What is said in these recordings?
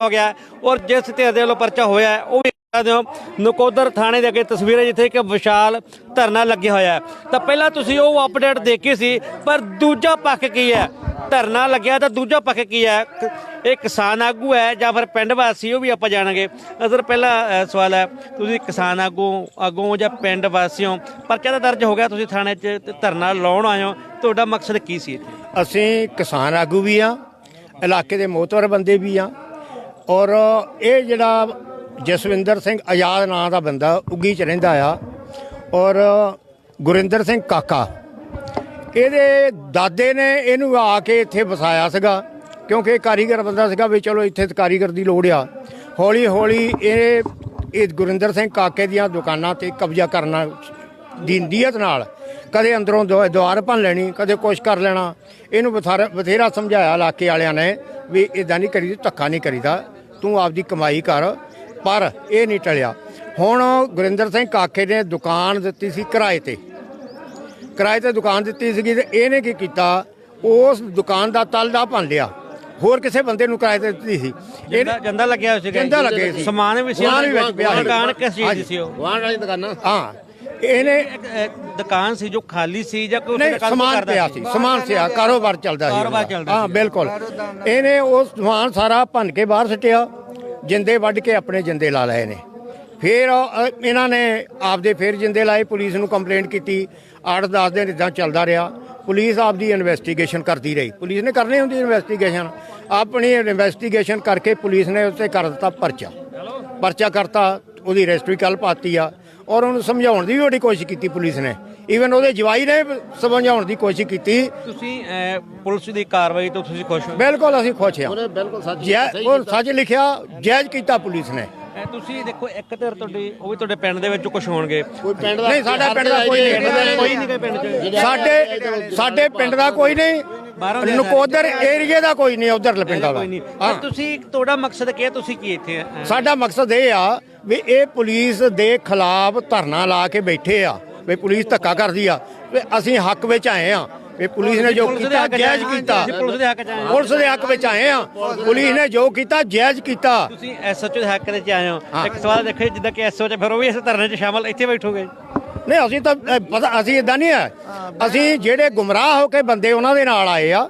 ਹੋ ਗਿਆ ਔਰ ਜਿਸ ਧਿਰ ਦੇ ਵੱਲੋਂ ਪਰਚਾ ਹੋਇਆ ਹੈ, ਉਹ ਵੀ ਦੇਖ ਸਕਦੇ ਹੋ ਨਕੋਦਰ ਥਾਣੇ ਦੇ ਅੱਗੇ ਤਸਵੀਰ ਹੈ ਜਿੱਥੇ ਇੱਕ ਵਿਸ਼ਾਲ ਧਰਨਾ ਲੱਗਿਆ ਹੋਇਆ ਹੈ। ਤਾਂ ਪਹਿਲਾਂ ਤੁਸੀਂ ਉਹ ਅਪਡੇਟ ਦੇਖੀ ਸੀ ਪਰ ਦੂਜਾ ਪੱਖ ਕੀ ਹੈ? ਧਰਨਾ ਲੱਗਿਆ ਤਾਂ ਦੂਜਾ ਪੱਖ ਕੀ ਹੈ? ਕ- ਇਹ ਕਿਸਾਨ ਆਗੂ ਹੈ ਜਾਂ ਫਿਰ ਪਿੰਡ ਵਾਸੀ ਉਹ ਵੀ ਆਪਾਂ ਜਾਣਾਂਗੇ। ਅਸਰ ਪਹਿਲਾ ਅ, ਸਵਾਲ ਹੈ ਤੁਸੀਂ ਕਿਸਾਨ ਆਗੂ ਆਗੂ ਜਾਂ ਪਿੰਡ ਵਾਸੀਓ ਪਰਚਾ ਤਾਂ ਦਰਜ ਹੋ ਗਿਆ ਤੁਸੀਂ ਥਾਣੇ 'ਚ ਤੇ ਧਰਨਾ ਲਾਉਣ ਆਏ ਹੋ। ਤੁਹਾਡਾ ਮਕਸਦ ਕੀ ਸੀ ਇੱਥੇ? ਅਸੀਂ ਕਿਸਾਨ ਆਗੂ ਵੀ ਆ ਇਲਾਕੇ ਦੇ ਮੋਹਤਵਰ ਬੰਦੇ ਵੀ ਆ ਔਰ ਇਹ ਜਿਹੜਾ ਜਸਵਿੰਦਰ ਸਿੰਘ ਆਜ਼ਾਦ ਨਾਂ ਦਾ ਬੰਦਾ ਉੱਗੀ ਚ ਰਹਿੰਦਾ ਆ, ਔਰ ਗੁਰਿੰਦਰ ਸਿੰਘ ਕਾਕਾ। ਇਹਦੇ ਦਾਦੇ ਨੇ ਇਹਨੂੰ ਆ ਕੇ ਇੱਥੇ ਵਸਾਇਆ ਸੀਗਾ, ਕਿਉਂਕਿ ਇਹ ਕਾਰੀਗਰ ਬੰਦਾ ਸੀਗਾ ਵੀ ਚਲੋ ਇੱਥੇ ਕਾਰੀਗਰ ਦੀ ਲੋੜ ਆ। ਹੌਲੀ ਹੌਲੀ ਇਹ ਇਹ ਗੁਰਿੰਦਰ ਸਿੰਘ ਕਾਕੇ ਦੀਆਂ ਦੁਕਾਨਾਂ ਤੇ ਕਬਜ਼ਾ ਕਰਨਾ ਦੀ ਨੀਅਤ ਨਾਲ ਕਦੇ ਅੰਦਰੋਂ ਦੁਆ- ਦੁਆਰ ਭੰਨ ਲੈਣੀ, ਕਦੇ ਕੁਛ ਕਰ ਲੈਣਾ। ਇਹਨੂੰ ਬਥਾਰਾ- ਬਥੇਰਾ ਸਮਝਾਇਆ ਇਲਾਕੇ ਵਾਲਿਆਂ ਨੇ ਵੀ ਇਦਾਂ ਨਹੀਂ ਕਰੀਦਾ, ਧੱਕਾ ਨਹੀਂ ਕਰੀਦਾ। ਤੂੰ ਆਪਦੀ ਕਮਾਈ ਕਰ ਪਰ ਇਹ ਨਹੀਂ ਟਲਿਆ। ਹੁਣ ਗੁਰਿੰਦਰ ਸਿੰਘ ਕਾਕੇ ਨੇ ਦੁਕਾਨ ਦਿੱਤੀ ਸੀ ਕਿਰਾਏ ਤੇ। ਕਿਰਾਏ ਤੇ ਦੁਕਾਨ ਦਿੱਤੀ ਸੀਗੀ ਤੇ ਇਹਨੇ ਕੀ ਕੀਤਾ? ਉਸ ਦੁਕਾਨ ਦਾ ਤਲਦਾ ਭੰਨ ਲਿਆ। ਹੋਰ ਕਿਸੇ ਬੰਦੇ ਨੂੰ ਕਿਰਾਏ ਤੇ ਦਿੱਤੀ ਸੀ। ਇਹ ਜੰਦਾ ਜੰਦਾ ਲੱਗਿਆ ਹੋਇਆ ਸੀਗਾ। ਜੰਦਾ ਲੱਗੇ ਸੀ। ਸਮਾਨ ਵੀ ਸੀ ਸਮਾਨ ਵੀ ਵਿੱਚ ਪਿਆ ਸੀ। ਦੁਕਾਨ ਕਿਸ ਚੀਜ਼ ਦੀ ਸੀ ਉਹ? ਵਾਹਣ ਵਾਲੀ ਦੁਕਾਨਾਂ ਹਾਂ। ਇਹਨੇ ਇੱਕ, ਦੁਕਾਨ ਸੀ ਜੋ ਖਾਲੀ ਸੀ ਜਾਂ ਕੋਈ ਉੱਥੇ ਨਹੀਂ ਕੰਮ ਸਮਾਨ ਕਰਦਾ ਪਿਆ ਸੀ? ਸਮਾਨ ਸਿਆ ਕਾਰੋਬਾਰ ਚੱਲਦਾ ਸੀ ਕਾਰੋਬਾਰ ਉਹਦਾ। ਚੱਲਦਾ ਹਾਂ ਸੀ। ਬਿਲਕੁਲ। ਇਹਨੇ ਉਹ ਸਮਾਨ ਸਾਰਾ ਭੰਨ ਕੇ ਬਾਹਰ ਸੁੱਟਿਆ ਜਿੰਦੇ ਵੱਢ ਕੇ ਆਪਣੇ ਜਿੰਦੇ ਲਾ ਲਏ ਨੇ। ਫਿਰ ਅ, ਇਹਨਾਂ ਨੇ ਆਪਦੇ ਫਿਰ ਜਿੰਦੇ ਲਾਏ ਪੁਲਿਸ ਨੂੰ ਕੰਪਲੇਂਟ ਕੀਤੀ। 8-10 ਦਿਨ ਇਦਾਂ ਚੱਲਦਾ ਰਿਹਾ। ਪੁਲਿਸ ਆਪਦੀ ਇਨਵੈਸਟੀਗੇਸ਼ਨ ਕਰਦੀ ਰਹੀ। ਪੁਲਿਸ ਨੇ ਕਰਨੀ ਹੁੰਦੀ ਇਨਵੈਸਟੀਗੇਸ਼ਨ ਆਪਣੀ ਇਨਵੈਸਟੀਗੇਸ਼ਨ ਕਰਕੇ ਪੁਲਿਸ ਨੇ ਉੱਤੇ ਕਰ ਦਿੱਤਾ ਪਰਚਾ। ਪਰਚਾ ਕਰਤਾ ਉਹਦੀ ਰਜਿਸਟਰੀ ਕੱਲ ਪਾਤੀ ਆ। ਔਰ ਉਹਨੂੰ ਸਮਝਾਉਣ ਦੀ ਵੀ ਬੜੀ ਕੋਸ਼ਿਸ਼ ਕੀਤੀ ਪੁਲਿਸ ਨੇ। ਈਵਨ ਉਹਦੇ ਜਵਾਈ ਨੇ ਸਮਝਾਉਣ ਦੀ ਕੋਸ਼ਿਸ਼ ਕੀਤੀ। ਤੁਸੀਂ ਪੁਲਿਸ ਦੀ ਕਾਰਵਾਈ ਤੋਂ ਤੁਸੀਂ ਖੁਸ਼ ਹੋ? ਬਿਲਕੁਲ ਅਸੀਂ ਖੁਸ਼ ਹਾਂ। ਉਹਨੇ ਬਿਲਕੁਲ ਸੱਚ ਜੈ ਉਹ ਸੱਚ ਲਿਖਿਆ ਜਾਇਜ਼ ਕੀਤਾ ਪੁਲਿਸ ਨੇ। ਤੁਸੀਂ ਦੇਖੋ ਇੱਕ ਧਿਰ ਤੁਹਾਡੀ ਉਹ ਵੀ ਤੁਹਾਡੇ ਪਿੰਡ ਦੇ ਵਿੱਚ ਕੁਝ ਹੋਣਗੇ। ਕੋਈ ਪਿੰਡ ਦਾ ਨਹੀਂ ਸਾਡਾ ਪਿੰਡ ਦਾ ਕੋਈ ਨਹੀਂ। ਕੋਈ ਨਹੀਂ ਪਿੰਡ 'ਚ ਸਾਡੇ ਸਾਡੇ ਪਿੰਡ ਦਾ ਕੋਈ ਨਹੀਂ। ਦੇ ਨਕੋਦਰ ਏਰੀਏ ਦਾ ਕੋਈ ਨਹੀਂ ਉਧਰਲੇ ਪਿੰਡਾਂ ਦਾ। ਕੋਈ ਨਹੀਂ। ਹਾਂ। ਪਰ ਤੁਸੀਂ ਤੁਹਾਡਾ ਮਕਸਦ ਕੀ ਹੈ? ਤੁਸੀਂ ਕੀ ਇੱਥੇ ਸਾਡਾ ਮਕਸਦ ਇਹ ਆ ਵੀ ਇਹ ਪੁਲਿਸ ਦੇ ਖਿਲਾਫ ਧਰਨਾ ਲਾ ਕੇ ਬੈਠੇ ਆ ਵੀ ਪੁਲਿਸ ਧੱਕਾ ਕਰਦੀ ਆ ਵੀ ਅਸੀਂ ਹੱਕ ਵਿੱਚ ਆਏ ਆ ਵੀ ਪੁਲਿਸ ਨੇ ਜੋ ਕੀਤਾ ਜਾਇਜ਼। ਕੀਤਾ ਪੁਲਿਸ ਦੇ ਹੱਕ 'ਚ ਆਏ ਹਾਂ। ਪੁਲਿਸ ਦੇ ਹੱਕ ਵਿੱਚ ਆਏ ਆ ਪੁਲਿਸ ਨੇ ਜੋ ਕੀਤਾ ਜਾਇਜ਼ ਕੀਤਾ ਤੁਸੀਂ ਐਸਐਚਓ ਦੇ ਹੱਕ ਦੇ ਚ ਆਏ ਹੋ। ਇੱਕ ਸਵਾਲ ਦੇਖੋ ਜਿੱਦਾਂ ਕਿ ਐਸਓ ਚ ਫਿਰ ਉਹ ਵੀ ਇਸ ਧਰਨੇ 'ਚ ਸ਼ਾਮਲ ਇੱਥੇ ਬੈਠੋਗੇ ਨਹੀਂ ਅਸੀਂ ਤਾਂ ਪਤਾ ਅਸੀਂ ਇਦਾਂ ਨਹੀਂ ਹੈ ਅਸੀਂ ਜਿਹੜੇ ਗੁੰਮਰਾਹ ਹੋ ਕੇ ਬੰਦੇ ਉਹਨਾਂ ਦੇ ਨਾਲ ਆਏ ਆ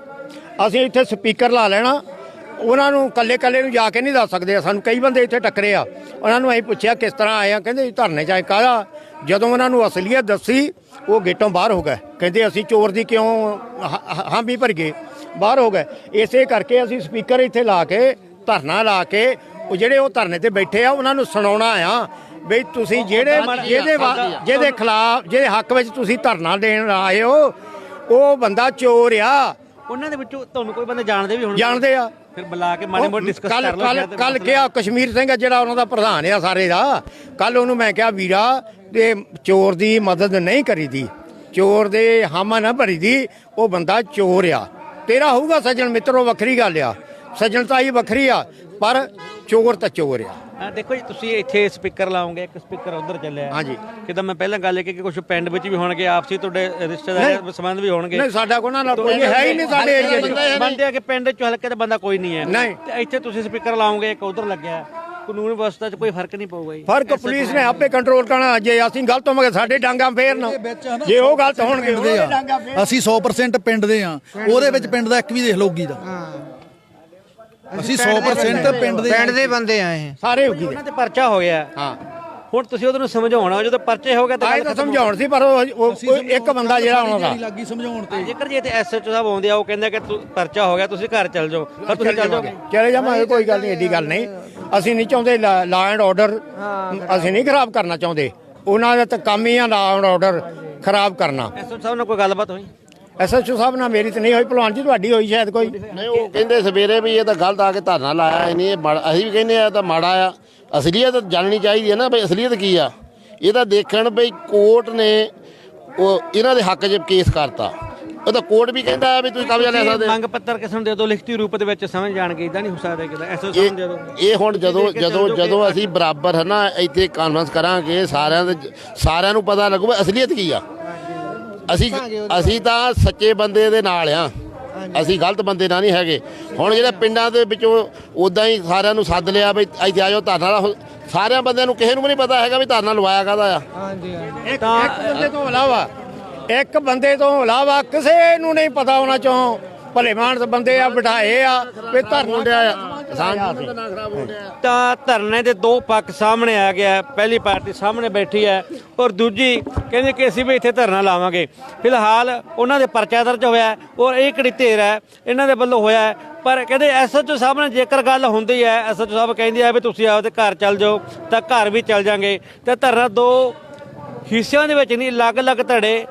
ਅਸੀਂ ਇੱਥੇ ਸਪੀਕਰ ਲਾ ਲੈਣਾ ਉਹਨਾਂ ਨੂੰ ਕੱਲੇ ਕੱਲੇ ਨੂੰ ਜਾ ਕੇ ਨਹੀਂ ਦੱਸ ਸਕਦੇ ਸਾਨੂੰ ਕਈ ਬੰਦੇ ਇੱਥੇ ਟੱਕਰੇ ਆ। ਉਹਨਾਂ ਨੂੰ ਅਸੀਂ ਪੁੱਛਿਆ ਕਿਸ ਤਰ੍ਹਾਂ ਆਏ ਆ? ਕਹਿੰਦੇ ਜੀ ਧਰਨੇ ਚ ਆਏ। ਕਾਹਦਾ? ਜਦੋਂ ਉਹਨਾਂ ਨੂੰ ਅਸਲੀਅਤ ਦੱਸੀ ਉਹ ਗੇਟੋਂ ਬਾਹਰ ਹੋ ਗਏ। ਕਹਿੰਦੇ ਅਸੀਂ ਚੋਰ ਦੀ ਕਿਉਂ ਹ- ਵੀ ਭਰ ਗਏ? ਬਾਹਰ ਹੋ ਗਏ। ਇਸੇ ਕਰਕੇ ਅਸੀਂ ਸਪੀਕਰ ਇੱਥੇ ਲਾ ਕੇ ਧਰਨਾ ਲਾ ਕੇ ਉਹ ਜਿਹੜੇ ਉਹ ਧਰਨੇ ਤੇ ਬੈਠੇ ਆ ਉਹਨਾਂ ਨੂੰ ਸੁਣਾਉਣਾ ਆ। ਬਈ ਤੁਸੀਂ ਜਿਹੜੇ ਜਿਹਦੇ ਜਿਹਦੇ ਖਿਲਾਫ ਜਿਹਦੇ ਹੱਕ ਵਿੱਚ ਤੁਸੀਂ ਧਰਨਾ ਦੇਣ ਆਏ ਹੋ ਉਹ ਬੰਦਾ ਚੋਰ ਆ। ਉਹਨਾਂ ਦੇ ਵਿੱਚੋਂ ਤੁਹਾਨੂੰ ਕੋਈ ਬੰਦੇ ਜਾਣਦੇ ਵੀ ਹੋਣਗੇ? ਜਾਣਦੇ ਆ। ਫਿਰ ਬੁਲਾ ਕੇ ਮਾੜੇ ਮੋਟੇ ਡਿਸਕਸ ਕਰ ਲਓ ਕੱਲ ਕੱਲ ਕਿਹਾ ਕਸ਼ਮੀਰ ਸਿੰਘ ਆ ਜਿਹੜਾ ਉਹਨਾਂ ਦਾ ਪ੍ਰਧਾਨ ਆ ਸਾਰੇ ਦਾ। ਕੱਲ ਉਹਨੂੰ ਮੈਂ ਕਿਹਾ ਵੀਰਾ ਤੇ ਚੋਰ ਦੀ ਮਦਦ ਨਹੀਂ ਕਰੀਦੀ। ਚੋਰ ਦੇ ਹਾਮਾ ਨਾ ਭਰੀਦੀ ਉਹ ਬੰਦਾ ਚੋਰ ਆ। ਤੇਰਾ ਹੋਊਗਾ ਸੱਜਣ ਮਿੱਤਰੋ ਵੱਖਰੀ ਗੱਲ ਆ। ਸੱਜਣਤਾ ਹੀ ਵੱਖਰੀ ਆ ਪਰ ਚੋਰ ਤਾਂ ਚੋਰ ਆ। ਹਾਂ, ਦੇਖੋ ਜੀ ਤੁਸੀਂ ਇੱਥੇ ਸਪੀਕਰ ਲਾਓਗੇ ਇੱਕ ਸਪੀਕਰ ਉਧਰ ਚੱਲਿਆ ਹਾਂਜੀ। ਕਿਦਾਂ ਮੈਂ ਪਹਿਲਾਂ ਗੱਲ ਕੀਤੀ ਕਿ ਕੁਝ ਪਿੰਡ ਵਿੱਚ ਵੀ ਹੋਣਗੇ ਆਪਸੀ ਤੁਹਾਡੇ ਰਿਸ਼ਤੇਦਾਰ ਸੰਬੰਧ ਵੀ ਹੋਣਗੇ। ਨਹੀਂ ਸਾਡਾ ਕੋਲ ਨਾਲ ਕੋਈ ਹੈ ਹੀ ਨਹੀਂ ਸਾਡੇ ਏਰੀਏ 'ਚ। ਬੰਦੇ ਆ ਕਿ ਪਿੰਡ ਚ ਹਲਕੇ ਦਾ ਬੰਦਾ ਕੋਈ ਨਹੀਂ ਹੈ। ਨਹੀਂ। ਤੇ ਇੱਥੇ ਤੁਸੀਂ ਸਪੀਕਰ ਲਾਓਗੇ ਇੱਕ ਉਧਰ ਲੱਗਿਆ ਕਾਨੂੰਨ ਵਿਵਸਥਾ 'ਚ ਕੋਈ ਫ਼ਰਕ ਨਹੀਂ ਪਊਗਾ ਜੀ। ਫ਼ਰਕ ਪੁਲਿਸ ਨੇ ਆਪੇ ਕੰਟਰੋਲ ਕਰਨਾ। ਜੇ ਅਸੀਂ ਗਲਤ ਹੋਵਾਂਗੇ ਸਾਡੇ ਡਾਂਗਾ ਫੇਰਨ। ਜੇ ਉਹ ਗਲਤ ਹੋਣਗੇ ਉਹਦੇ ਡਾਂਗਾ ਅਸੀਂ 100% ਪਿੰਡ ਦੇ ਆ ਉਹਦੇ ਵਿੱਚ ਪਿੰਡ ਦਾ ਇੱਕ ਵੀ ਦੇਖ ਲਓਗੀ ਦਾ। ਅਸੀਂ 100% ਪਿੰਡ ਦੇ ਪਿੰਡ ਦੇ ਬੰਦੇ ਆ। ਇਹ ਸਾਰੇ ਉਹਨਾਂ ਤੇ ਪਰਚਾ ਹੋ ਗਿਆ। ਹਾਂ। ਹੁਣ ਤੁਸੀਂ ਉਹਨੂੰ ਸਮਝਾਉਣਾ ਜਦੋਂ ਪਰਚੇ ਹੋ ਗਏ ਤਾਂ ਆਏ ਤਾਂ ਹੋ ਸਮਝਾਉਣ ਸੀ ਪਰ ਉਹ ਉਹ ਇੱਕ ਬੰਦਾ ਜਿਹੜਾ ਉਹਨਾਂ ਦਾ ਲੱਗੀ ਸਮਝਾਉਣ ਤੇ। ਜੇਕਰ ਜੇ ਤੇ ਐਸਐਚਓ ਸਾਹਿਬ ਆਉਂਦੇ ਆ ਉਹ ਕਹਿੰਦੇ ਕਿ ਤੂੰ ਪਰਚਾ ਹੋ ਗਿਆ ਤੁਸੀਂ ਘਰ ਚੱਲ ਜਾਓ। ਫਿਰ ਤੁਸੀਂ ਚੱਲ ਜਾਓਗੇ। ਚਲੇ ਜਾਵਾਂਗੇ ਕੋਈ ਗੱਲ ਨਹੀਂ ਏਡੀ ਗੱਲ ਨਹੀਂ। ਅਸੀਂ ਨਹੀਂ ਚਾਹੁੰਦੇ ਲਾ ਐਂਡ ਆਰਡਰ ਅਸੀਂ ਨਹੀਂ ਖਰਾਬ ਕਰਨਾ ਚਾਹੁੰਦੇ। ਉਹਨਾਂ ਦਾ ਤਾਂ ਕੰਮ ਹੀ ਆ ਲਾ ਐਂਡ ਆਰਡਰ ਖਰਾਬ ਕਰਨਾ। ਐਸਐਚਓ ਸਾਹਿਬ ਨਾਲ ਕੋਈ ਗੱਲਬਾਤ ਹੋਈ? ਐਸਐਚਓ ਸਾਹਿਬ ਨਾਲ ਮੇਰੀ ਤਾਂ ਨਹੀਂ ਹੋਈ ਭਲਵਾਨ ਜੀ ਤੁਹਾਡੀ ਹੋਈ ਸ਼ਾਇਦ ਕੋਈ। ਨਹੀਂ ਉਹ ਕਹਿੰਦੇ ਸਵੇਰੇ ਵੀ ਇਹ ਤਾਂ ਗਲਤ ਆ ਕੇ ਧਰਨਾ ਲਾਇਆ ਇਹ ਨਹੀਂ ਇਹ ਮਾੜਾ- ਅਸੀਂ ਵੀ ਕਹਿੰਦੇ ਆ ਇਹ ਤਾਂ ਮਾੜਾ ਆ। ਅਸਲੀਅਤ ਜਾਣਨੀ ਚਾਹੀਦੀ ਹੈ ਨਾ ਬਈ ਅਸਲੀਅਤ ਕੀ ਆ। ਇਹ ਤਾਂ ਦੇਖਣ ਬਈ ਕੋਰਟ ਨੇ ਉਹ ਇਹਨਾਂ ਦੇ ਹੱਕ 'ਚ ਕੇਸ ਕਰਤਾ। ਉਹ ਤਾਂ ਕੋਰਟ ਵੀ ਕਹਿੰਦਾ ਆ ਵੀ ਤੁਸੀਂ ਕਬਜ਼ਾ ਲੈ ਸਕਦੇ ਮੰਗ ਪੱਤਰ ਕਿਸ ਨੂੰ ਦੇ ਦਿਓ ਲਿਖਤੀ ਰੂਪ ਦੇ ਵਿੱਚ ਸਮਝ ਜਾਣਗੇ ਇਦਾਂ ਨਹੀਂ ਹੋ ਸਕਦਾ ਕਿਦਾਂ ਐਸਐਚਓ ਸਾਹਿਬ ਨੂੰ ਦੇ ਦਿਓ। ਇਹ ਇਹ ਹੁਣ ਜਦੋਂ ਜਦੋਂ ਜਦੋਂ ਅਸੀਂ ਬਰਾਬਰ ਹੈ ਨਾ ਇੱਥੇ ਕਾਨਫਰੰਸ ਕਰਾਂਗੇ ਸਾਰਿਆਂ ਦੇ ਸਾਰਿਆਂ ਨੂੰ ਪਤਾ ਲੱਗੂਗਾ ਅਸਲੀਅਤ ਕੀ ਆ। ਅਸੀਂ ਅਸੀਂ ਤਾਂ ਸੱਚੇ ਬੰਦੇ ਦੇ ਨਾਲ ਆ। ਅਸੀਂ ਗਲਤ ਬੰਦੇ ਨਾਲ ਨਹੀਂ ਹੈਗੇ। ਹੁਣ ਜਿਹੜੇ ਪਿੰਡਾਂ ਦੇ ਵਿੱਚੋਂ ਉਦਾਂ ਹੀ ਸਾਰਿਆਂ ਨੂੰ ਸੱਦ ਲਿਆ ਬਈ ਇੱਥੇ ਆਜੋ ਧਰਨਾ ਲਾਓ ਸਾਰਿਆਂ ਬੰਦਿਆਂ ਨੂੰ ਕਿਸੇ ਨੂੰ ਵੀ ਨਹੀਂ ਪਤਾ ਹੈਗਾ ਵੀ ਧਰਨਾ ਲਵਾਇਆ ਕਾਹਦਾ ਆ। ਇੱਕ ਇੱਕ ਬੰਦੇ ਤੋਂ ਇਲਾਵਾ ਇੱਕ ਬੰਦੇ ਤੋਂ ਇਲਾਵਾ ਕਿਸੇ ਨੂੰ ਨਹੀਂ ਪਤਾ ਉਹਨਾਂ ਚੋਂ ਭਲੇ ਮਾਨਸ ਬੰਦੇ ਆ, ਬਿਠਾਏ ਆ, ਵੀ ਧਰਨਾ ਮੁੰਡਿਆ ਆ। ਤਾਂ ਧਰਨੇ ਦੇ ਦੋ ਪੱਖ ਸਾਹਮਣੇ ਆ ਗਿਆ ਹੈ। ਪਹਿਲੀ ਪਾਰਟੀ ਸਾਹਮਣੇ ਬੈਠੀ ਹੈ ਔਰ ਦੂਜੀ ਕਹਿੰਦੇ ਕਿ ਅਸੀਂ ਵੀ ਇੱਥੇ ਧਰਨਾ ਲਾਵਾਂਗੇ। ਫਿਲਹਾਲ ਉਹਨਾਂ ਦੇ ਪਰਚਾ ਦਰਜ ਹੋਇਆ ਹੈ ਔਰ ਇਹ ਕਿਹੜੀ ਧੇਰ ਹੈ? ਇਹਨਾਂ ਦੇ ਵੱਲੋਂ ਹੋਇਆ ਹੈ। ਪਰ ਕਹਿੰਦੇ ਐਸਐਚਓ ਸਾਹਿਬ ਨੇ ਜੇਕਰ ਗੱਲ ਹੁੰਦੀ ਹੈ, ਐਸਐਚਓ ਸਾਹਿਬ ਕਹਿੰਦੇ ਆ ਵੀ ਤੁਸੀਂ ਆਪਦੇ ਘਰ ਚੱਲ ਜਾਓ, ਤਾਂ ਘਰ ਵੀ ਚੱਲ ਜਾਂਗੇ। ਤੇ ਧਰਨਾ ਦੋ ਹਿੱਸਿਆਂ ਦੇ ਵਿੱਚ ਨਹੀਂ, ਅਲੱਗ-ਅਲੱਗ ਧੜੇ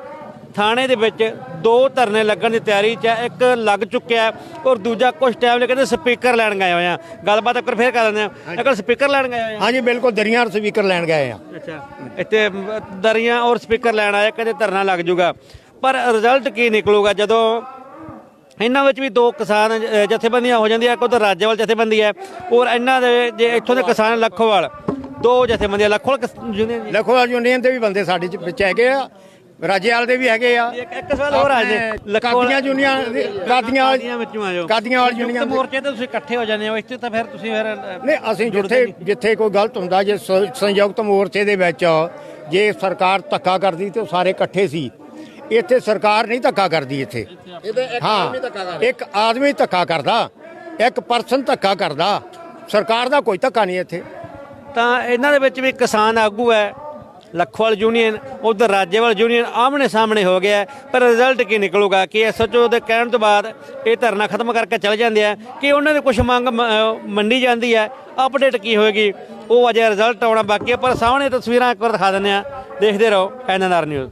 ਥਾਣੇ ਦੇ ਵਿੱਚ ਦੋ ਧਰਨੇ ਲੱਗਣ ਦੀ ਤਿਆਰੀ 'ਚ ਹੈ ਇੱਕ ਲੱਗ ਚੁੱਕਿਆ ਔਰ ਦੂਜਾ ਕੁਝ ਟਾਈਮ ਲਈ ਕਹਿੰਦੇ ਸਪੀਕਰ ਲੈਣ ਗਏ ਹੋਏ ਆ। ਗੱਲਬਾਤ ਇੱਕ ਵਾਰ ਫੇਰ ਕਰ ਲੈਂਦੇ ਆ ਇੱਕ ਸਪੀਕਰ ਲੈਣ ਗਏ ਹੋਏ ਆ। ਹਾਂਜੀ ਬਿਲਕੁਲ ਦਰੀਆਂ ਸਪੀਕਰ ਲੈਣ ਗਏ ਆ। ਅੱਛਾ। ਇੱਥੇ ਦਰੀਆਂ ਔਰ ਸਪੀਕਰ ਲੈਣ ਆਏ ਕਹਿੰਦੇ ਧਰਨਾ ਲੱਗ ਜਾਊਗਾ ਪਰ ਰਿਜ਼ਲਟ ਕੀ ਨਿਕਲੂਗਾ? ਜਦੋਂ ਇਹਨਾਂ ਵਿੱਚ ਵੀ ਦੋ ਕਿਸਾਨ ਜਥੇਬੰਦੀਆਂ ਹੋ ਜਾਂਦੀਆਂ ਇੱਕ ਉਧਰ ਰਾਜੇਵਾਲ ਜਥੇਬੰਦੀ ਹੈ ਔਰ ਇਹਨਾਂ ਦੇ ਜੇ ਇੱਥੋਂ ਦੇ ਕਿਸਾਨ ਲੱਖੋਵਾਲ ਦੋ ਜਥੇਬੰਦੀਆਂ ਲੱਖੋਵਾਲ ਯੂਨੀਅਨ ਲਖੋਵਾਲ ਯੂਨੀਅਨ ਦੇ ਵੀ ਬੰਦੇ ਸਾਡੇ ਵਿੱਚ ਹੈਗੇ ਆ। ਰਾਜੇਵਾਲ ਦੇ ਵੀ ਹੈਗੇ ਆ। ਇੱਕ ਇੱਕ ਸਵਾਲ ਹੋਰ ਆ ਜੇ। ਕਾਦੀਆਂ ਯੂਨੀਅਨ ਕਾਦੀਆਂ ਕਾਦੀਆਂ ਵਿੱਚੋਂ ਆ ਜਾਓ। ਕਾਦੀਆਂ ਵਾਲ ਦੇ- ਮੋਰਚੇ ਤੇ ਤੁਸੀਂ ਇਕੱਠੇ ਹੋ ਜਾਂਦੇ ਹੋ ਇੱਥੇ ਤਾਂ ਫਿਰ ਤੁਸੀਂ ਫਿਰ ਨਹੀਂ ਅਸੀਂ ਜਿੱਥੇ ਜਿੱਥੇ ਕੋਈ ਗਲਤ ਹੁੰਦਾ ਜੇ ਸੰਯੁਕਤ ਮੋਰਚੇ ਦੇ ਵਿੱਚ ਜੇ ਸਰਕਾਰ ਧੱਕਾ ਕਰਦੀ ਤੇ ਉਹ ਸਾਰੇ ਇਕੱਠੇ ਸੀ। ਇੱਥੇ ਸਰਕਾਰ ਨਹੀਂ ਧੱਕਾ ਕਰਦੀ ਇੱਥੇ। ਹਾਂ ਇੱਕ ਆਦਮੀ ਧੱਕਾ ਕਰਦਾ ਇੱਕ ਪਰਸਨ ਧੱਕਾ ਕਰਦਾ। ਸਰਕਾਰ ਦਾ ਕੋਈ ਧੱਕਾ ਨਹੀਂ ਇੱਥੇ। ਤਾਂ ਇਹਨਾਂ ਦੇ ਵਿੱਚ ਵੀ ਕਿਸਾਨ ਆਗੂ ਹੈ। ਲੱਖਵਾਲ ਯੂਨੀਅਨ, ਉਧਰ ਰਾਜੇਵਾਲ ਯੂਨੀਅਨ ਆਮਣੇ ਸਾਹਮਣੇ ਹੋ ਗਿਆ ਪਰ ਰਿਜ਼ਲਟ ਕੀ ਨਿਕਲੂਗਾ? ਕਿ ਐਸਐਚਓ ਦੇ ਕਹਿਣ ਤੋਂ ਬਾਅਦ ਇਹ ਧਰਨਾ ਖਤਮ ਕਰਕੇ ਚਲੇ ਜਾਂਦੇ ਆ? ਕਿ ਉਹਨਾਂ ਦੀ ਕੁਝ ਮੰਗ ਮ- ਅਹ ਮੰਡੀ ਜਾਂਦੀ ਹੈ? ਅਪਡੇਟ ਕੀ ਹੋਏਗੀ? ਉਹ ਅਜੇ ਰਿਜ਼ਲਟ ਆਉਣਾ ਬਾਕੀ ਹੈ, ਪਰ ਸਾਹਮਣੇ ਤਸਵੀਰਾਂ ਇੱਕ ਵਾਰ ਦਿਖਾ ਦਿੰਦੇ ਆ ਦੇਖਦੇ ਰਹੋ ਐਨਐਨਆਰ ਨਿਊਜ਼